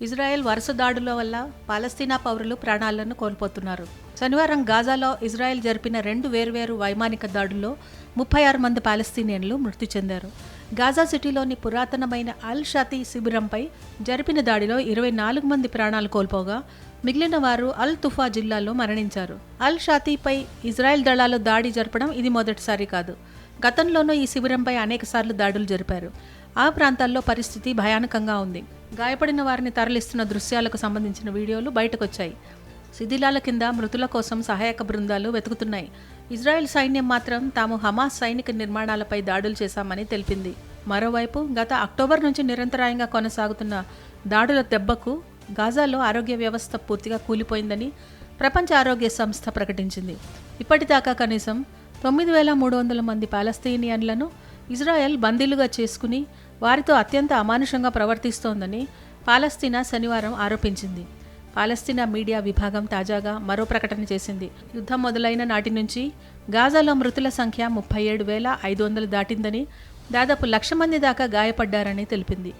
Israel వరుస దాడుల వల్ల పాలస్తీనా పౌరులు ప్రాణాలను కోల్పోతున్నారు. శనివారం గాజాలో ఇజ్రాయెల్ జరిపిన రెండు వేర్వేరు వైమానిక దాడుల్లో ముప్పై ఆరు మంది పాలస్తీనియన్లు మృతి చెందారు. గాజా సిటీలోని పురాతనమైన అల్ షాతీ శిబిరంపై జరిపిన దాడిలో ఇరవై నాలుగు మంది ప్రాణాలు కోల్పోగా మిగిలిన వారు అల్ తుఫా జిల్లాలో మరణించారు. అల్ షాతీపై ఇజ్రాయెల్ దళాలు దాడి జరపడం ఇది మొదటిసారి కాదు. గతంలోనూ ఈ శిబిరంపై అనేకసార్లు దాడులు జరిపారు. ఆ ప్రాంతాల్లో పరిస్థితి భయానకంగా ఉంది. గాయపడిన వారిని తరలిస్తున్న దృశ్యాలకు సంబంధించిన వీడియోలు బయటకొచ్చాయి. శిథిలాల కింద మృతుల కోసం సహాయక బృందాలు వెతుకుతున్నాయి. ఇజ్రాయెల్ సైన్యం మాత్రం తాము హమాస్ సైనిక నిర్మాణాలపై దాడులు చేశామని తెలిపింది. మరోవైపు గత అక్టోబర్ నుంచి నిరంతరాయంగా కొనసాగుతున్న దాడుల దెబ్బకు గాజాలో ఆరోగ్య వ్యవస్థ పూర్తిగా కూలిపోయిందని ప్రపంచ ఆరోగ్య సంస్థ ప్రకటించింది. ఇప్పటిదాకా కనీసం తొమ్మిది వేల మూడు వందల మంది పాలస్తీనియన్లను ఇజ్రాయెల్ బందీలుగా చేసుకుని వారితో అత్యంత అమానుషంగా ప్రవర్తిస్తోందని పాలస్తీనా శనివారం ఆరోపించింది. పాలస్తీనా మీడియా విభాగం తాజాగా మరో ప్రకటన చేసింది. యుద్ధం మొదలైన నాటి నుంచి గాజాలో మృతుల సంఖ్య ముప్పై ఏడు వేల ఐదు వందలు దాటిందని దాదాపు లక్ష మంది దాకా గాయపడ్డారని తెలిపింది.